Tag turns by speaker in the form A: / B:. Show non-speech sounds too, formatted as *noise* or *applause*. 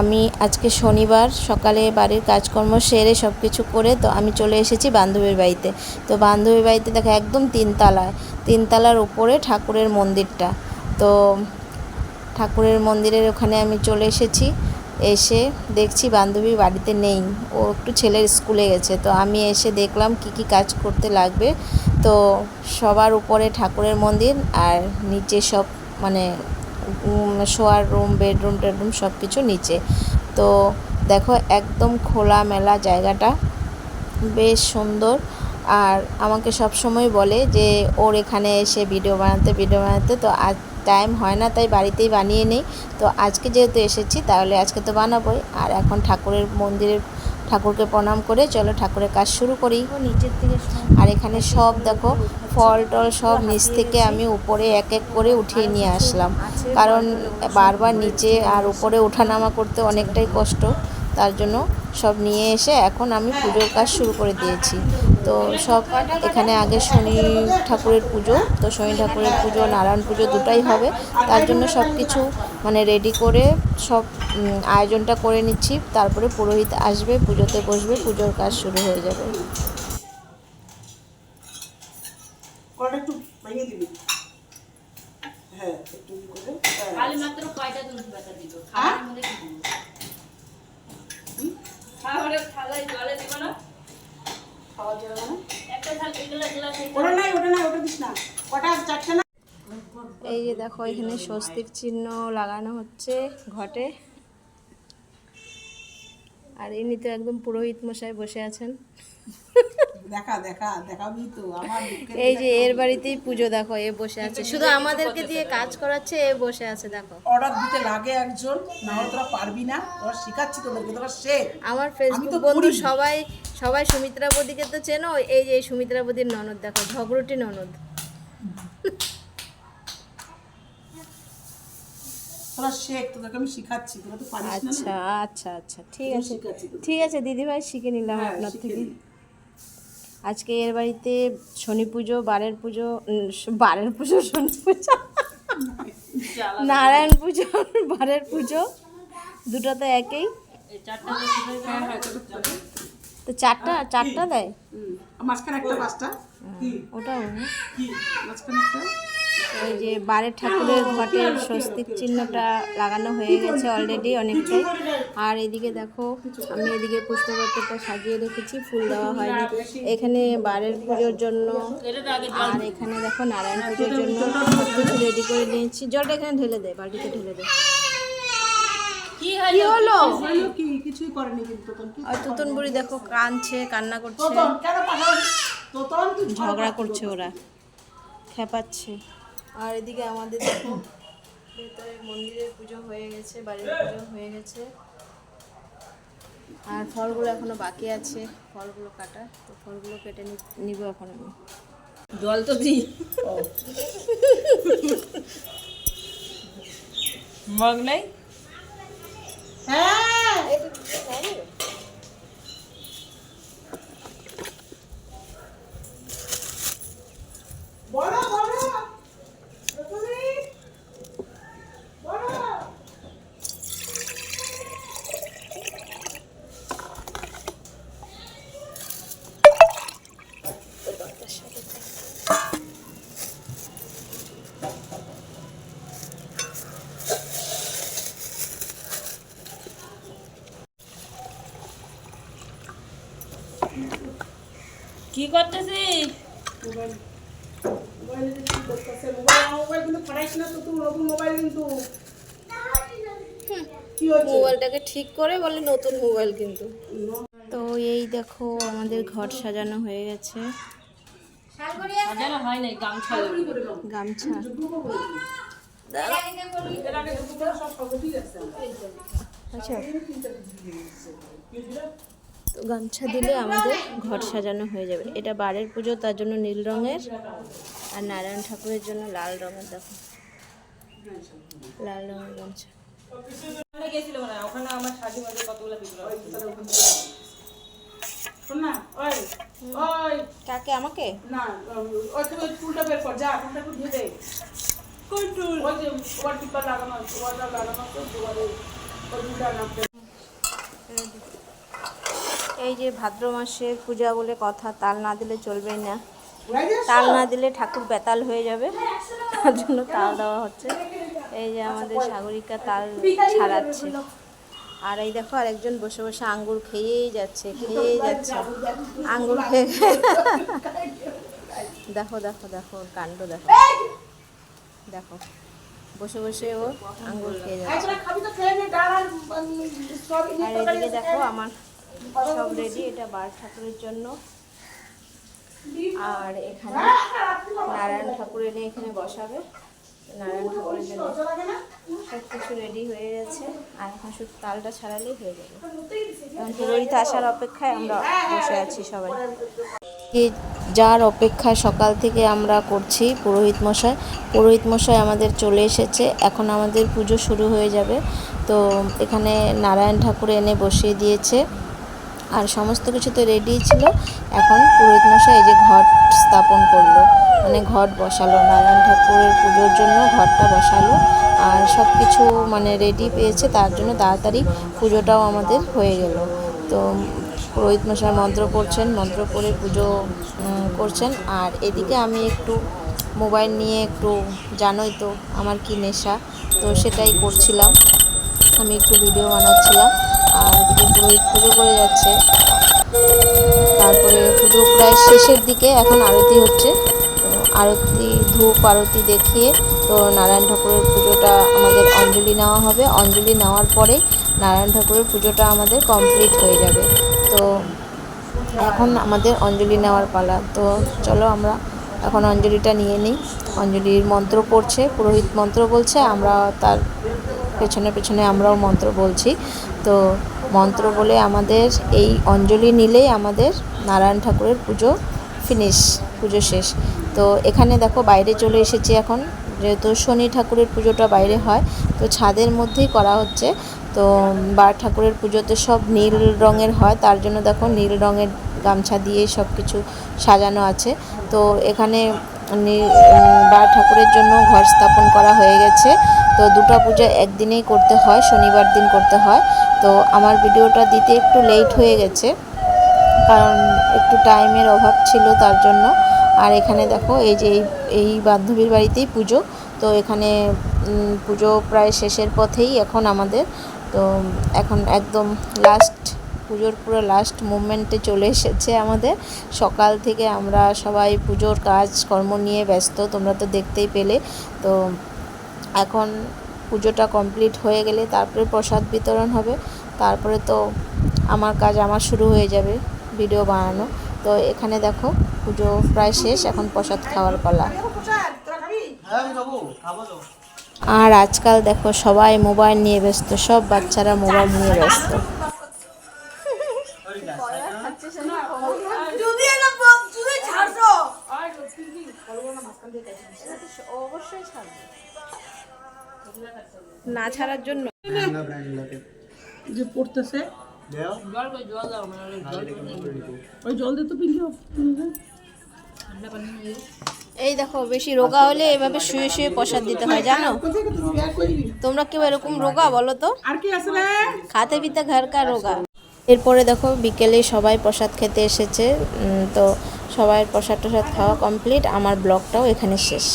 A: আমি আজকে শনিবার সকালে বাড়ির কাজকর্ম সেরে সব কিছু করে তো আমি চলে এসেছি বান্ধবীর বাড়িতে। তো বান্ধবীর বাড়িতে দেখো একদম তিনতলায়। তিনতলার উপরে ঠাকুরের মন্দিরটা। তো ঠাকুরের মন্দিরের ওখানে আমি চলে এসেছি। এসে দেখছি বান্ধবী বাড়িতে নেই। ও একটু ছেলের স্কুলে গেছে। তো আমি এসে দেখলাম কি কি কাজ করতে লাগবে। তো সবার উপরে ঠাকুরের মন্দির আর নিচে সব মানে শোয়ার রুম বেডরুম টেডরুম সব কিছু নিচে। তো দেখো একদম খোলামেলা জায়গাটা, বেশ সুন্দর। আর আমাকে সব সময় বলে যে, ওর এখানে এসে ভিডিও বানাতে ভিডিও বানাতে। তো আজ টাইম হয় না, তাই বাড়িতেই বানিয়ে নেই। তো আজকে যেহেতু এসেছি, তাহলে আজকে তো বানাবোই। আর এখন ঠাকুরের মন্দিরের ঠাকুরকে প্রণাম করে চলো ঠাকুরের কাজ শুরু করি। নিচের আর এখানে সব দেখো, ফল টল সব নিচ থেকে আমি উপরে এক এক করে উঠিয়ে নিয়ে আসলাম। কারণ বারবার নিচে আর উপরে ওঠানামা করতে অনেকটাই কষ্ট, তার জন্য সব নিয়ে এসে এখন আমি পুজোর কাজ শুরু করে দিয়েছি। তো সব এখানে আগে শনি ঠাকুরের পুজো তো শনি ঠাকুরের পুজো নারায়ণ পুজো দুটাই হবে। তার জন্য সব কিছু মানে রেডি করে সব আয়োজনটা করে নিচ্ছি। তারপরে পুরোহিত আসবে পুজোতে বসবে পুজোর কাজ শুরু হয়ে যাবে।
B: হ্যাঁ একটু করে। হ্যাঁ।
C: খালি মাত্র কয়টা দুধ বাতা দিব খাবারের মধ্যে কি দিব থালায় জলে দিব না।
B: খাওয়া যাবে না।
C: একটা থালা এগুলো গ্লাস
B: ওটা নাই ওটা নাই ওটা দিস না কটা চারটে না?
A: এই যে দেখো এখানে স্বস্তির চিহ্ন লাগানো হচ্ছে ঘটে। আর এমনিতে তো একদম পুরোহিত মশাই বসে আছেন।
B: দেখা দেখা দেখাবি তো আমার
A: এই যে এর বাড়িতেই পুজো দেখো এ বসে আছে। শুধু আমাদেরকে দিয়ে কাজ করাচ্ছে এ বসে আছে দেখো।
B: অর্ডার দিতে লাগে একজন না হলে তোরা পারবি না তোরা শেখাচ্ছি তোদেরকে তোরা শেখ।
A: আমার
B: আমি
A: ফেসবুক বন্ধু সবাই সবাই সুমিত্রা বদিকে তো চেনো? এই যে সুমিত্রা বদির ননদ দেখো ঝগড়ুটি ননদ। আচ্ছা আচ্ছা আচ্ছা ঠিক আছে। ঠিক আছে দিদিভাই শিখে নিলাম
B: হ্যাঁ,
A: আপনার থেকে। আজকে এর বাড়িতে শনি পুজো বারের পুজো বারের পুজো শনি পুজো নারায়ণ পুজো বারের পুজো দুটো তো একই।
B: তো
A: চারটা চারটা দেয়?
B: হুম। মাঝখানে একটা পাঁচটা। কি?
A: ওটাও ওই যে বারের ঠাকুরের ঘটের স্বস্তিক চিহ্নটা লাগানো হয়ে গেছে অলরেডি অনেকটাই। আর এদিকে দেখো আমি এদিকে পুষ্পপত্রটা সাজিয়ে রেখেছি ফুল দেওয়া হয়নি। এখানে বারের পুজোর জন্য আর এখানে দেখো নারায়ণ পুজোর জন্য কিছু রেডি করে নিয়েছি। জলটা এখানে ঢেলে দে বাড়িতে ঢেলে দে।
C: কি
A: কি হলো?
B: হলো কিছুই করেনি কিন্তু তোতন কি
A: আর তুতুন বুড়ি দেখো কাঁদছে কান্না করছে।
B: তোতন কেন পাঠাবি তোতন তুই
A: ঝগড়া করছে ওরা খেপাচ্ছে। আর এদিকে আমাদের দেখো ভেতরে মন্দিরের পুজো হয়ে গেছে বাড়ির পুজো হয়ে গেছে। আর ফলগুলো এখনও বাকি আছে ফলগুলো কাটা তো ফলগুলো কেটে নিব এখন আমি।
C: জল তো দি মগ নাই?
B: হ্যাঁ
C: কি করতেছিস?
B: মোবাইল মোবাইলে কি করতেছে মোবাইল মোবাইল কিন্তু ফাটাইস না তো তুই নতুন মোবাইল কিন্তু
A: মোবাইলটাকে ঠিক করে বলে নতুন মোবাইল কিন্তু। তো এই দেখো আমাদের ঘর সাজানো হয়ে গেছে।
C: গামছা।
A: গামছা।
B: এর আগে দুপুরে সব সবই আছে
A: আচ্ছা। তো গামছা দিলে আমাদের ঘর সাজানো হয়ে যাবে। এটা বারের পুজো তার জন্য নীল রঙের আর নারায়ণ ঠাকুরের জন্য লাল রঙের দেখো। লাল রঙের গামছা।
C: ওখানে গেছিল না ওখানে আমার শাড়ি মাঝে কতগুলো পিছলা
B: শোন না ওই ওই।
A: কাকে আমাকে?
B: না বের কর যা দে লাগানো লাগানো আছে দুয়ারে
A: এই যে ভাদ্র মাসের পূজা বলে কথা, তাল না দিলে চলবেই না। তাল না দিলে ঠাকুর বেতাল হয়ে যাবে। তার জন্য তাল দেওয়া হচ্ছে। এই যে আমাদের সাগরিকা তাল ছাড়াচ্ছে। আর এই দেখো আরেকজন বসে বসে আঙ্গুর খেয়েই যাচ্ছে খেয়েই যাচ্ছে। আঙ্গুর খেয়ে *laughs* দেখো দেখো দেখো, কাণ্ড দেখো। দেখো, বসে বসে ও আঙ্গুর খেয়ে যাচ্ছে। আর এদিকে দেখো আমার সব রেডি এটা বার ঠাকুরের জন্য। আর এখানে নারায়ণ ঠাকুর এনে এখানে বসাবে। নারায়ণ ঠাকুরের জন্য সব কিছু রেডি হয়ে গেছে। আর এখন শুধু তালটা ছাড়ালেই হয়ে যাবে। পুরোহিত আসার অপেক্ষায় আমরা বসে আছি সবাই। যার অপেক্ষায় সকাল থেকে আমরা করছি পুরোহিত মশাই। পুরোহিত মশাই আমাদের চলে এসেছে। এখন আমাদের পুজো শুরু হয়ে যাবে। তো এখানে নারায়ণ ঠাকুর এনে বসিয়ে দিয়েছে। আর সমস্ত কিছু তো রেডি ছিল। এখন পুরোহিত মশাই এই যে ঘট স্থাপন করল। মানে ঘট বসালো, নারায়ণ ঠাকুরের পুজোর জন্য ঘরটা বসালো। আর সব কিছু মানে রেডি পেয়েছে, তার জন্য তাড়াতাড়ি পুজোটাও আমাদের হয়ে গেল। তো পুরোহিত মশাই মন্ত্র করছেন, মন্ত্র করে পুজো করছেন। আর এদিকে আমি একটু মোবাইল নিয়ে একটু, জানোই তো আমার কি নেশা, তো সেটাই করছিলাম। আমি একটু ভিডিও বানাচ্ছিলাম। আর এদিকে পুরোহিত পুজো করে যাচ্ছে। তারপরে পুজো প্রায় শেষের দিকে এখন আরতি হচ্ছে। তো আরতি, ধূপ আরতি দেখিয়ে তো নারায়ণ ঠাকুরের পুজোটা আমাদের অঞ্জলি নেওয়া হবে। অঞ্জলি নেওয়ার পরে নারায়ণ ঠাকুরের পুজোটা আমাদের কমপ্লিট হয়ে যাবে। তো এখন আমাদের অঞ্জলি নেওয়ার পালা। তো চলো আমরা এখন অঞ্জলিটা নিয়ে নিই। অঞ্জলির মন্ত্র পড়ছে, পুরোহিত মন্ত্র বলছে, আমরা তার পেছনে পেছনে আমরাও মন্ত্র বলছি। তো মন্ত্র বলে আমাদের এই অঞ্জলি নিলেই আমাদের নারায়ণ ঠাকুরের পুজো ফিনিশ পুজো শেষ। তো এখানে দেখো বাইরে চলে এসেছি এখন, যেহেতু শনি ঠাকুরের পুজোটা বাইরে হয়, তো ছাদের মধ্যেই করা হচ্ছে। তো বার ঠাকুরের পুজোতে সব নীল রঙের হয়, তার জন্য দেখো নীল রঙের গামছা দিয়ে সব কিছু সাজানো আছে। তো এখানে বার ঠাকুরের জন্য ঘর স্থাপন করা হয়ে গেছে। তো দুটো পুজো একদিনেই করতে হয়, শনিবার দিন করতে হয়। তো আমার ভিডিওটা দিতে একটু লেট হয়ে গেছে, কারণ একটু টাইমের অভাব ছিল তার জন্য। আর এখানে দেখো, এই যে এই- বান্ধবীর বাড়িতেই পুজো। তো এখানে পুজো প্রায় শেষের পথেই এখন আমাদের। তো এখন একদম লাস্ট পুজোর পুরো লাস্ট মুভমেন্টে চলে এসেছে আমাদের। সকাল থেকে আমরা সবাই পুজোর কাজ কর্ম নিয়ে ব্যস্ত, তোমরা তো দেখতেই পেলে। তো এখন পুজোটা কমপ্লিট হয়ে গেলে তারপরে প্রসাদ বিতরণ হবে। তারপরে তো আমার কাজ আমার শুরু হয়ে যাবে ভিডিও বানানো। তো এখানে দেখো পুজো প্রায় শেষ, এখন প্রসাদ খাওয়ার পালা। আর আজকাল দেখো সবাই মোবাইল নিয়ে ব্যস্ত, সব বাচ্চারা মোবাইল নিয়ে ব্যস্ত। অবশ্যই ছাড়বে না ছাড়ার জন্য।
B: যে পড়তেছে।
C: জল কই জল দাও। মানে ওই জল
B: দিয়ে তো পিঙ্কি
C: ঠান্ডা পানি নিয়ে
A: এই দেখো বেশি রোগা হলে এভাবে শুয়ে শুয়ে প্রসাদ দিতে হয় জানো? তোমরা কেউ এরকম রোগা বলো তো?
B: আর কি আছে রে?
A: খাতে পিতে ঘর কা রোগা? এরপরে দেখো বিকেলে সবাই প্রসাদ খেতে এসেছে। তো সবাই প্রসাদ টসাদ খাওয়া কমপ্লিট আমার ব্লগটাও এখানে শেষ।